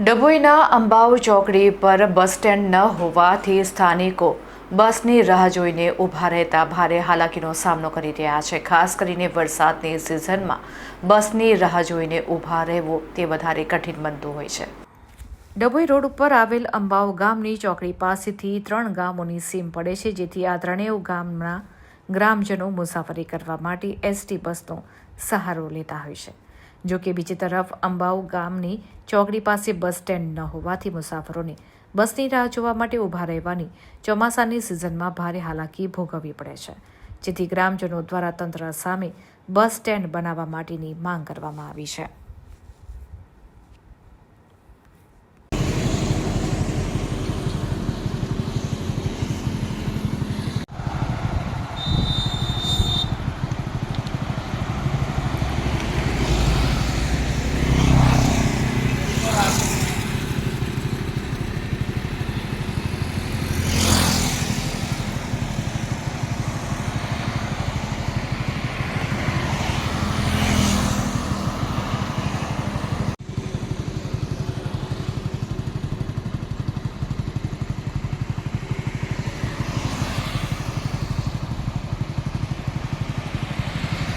ડભોઈના અંબાવ ચોકડી પર bus stand ન હોવાથી સ્થાનિકો બસની રાહ જોઈને ઊભા રહેતા ભારે હાલાકીનો સામનો કરી રહ્યા છે. ખાસ કરીને વરસાદની સિઝનમાં બસની રાહ જોઈને ઊભા રહેવું તે વધારે કઠિન બનતું હોય છે. ડભોઈ રોડ ઉપર આવેલ અંબાવ ગામની ચોકડી પાસેથી ત્રણ ગામોની સીમ પડે છે, જેથી આ ત્રણેય ગામના ગ્રામજનો મુસાફરી કરવા માટે એસટી બસનો સહારો લેતા હોય છે. જો કે બીજી તરફ અંબાવ ગામની ચોકડી પાસે બસ સ્ટેન્ડ ન હોવાથી મુસાફરોને બસની રાહ જોવા માટે ઊભા રહેવાની ચોમાસાની સિઝનમાં ભારે હાલાકી ભોગવવી પડે છે. જેથી ગ્રામજનો દ્વારા તંત્ર સામે બસ સ્ટેન્ડ બનાવવા માટેની માંગ કરવામાં આવી છે.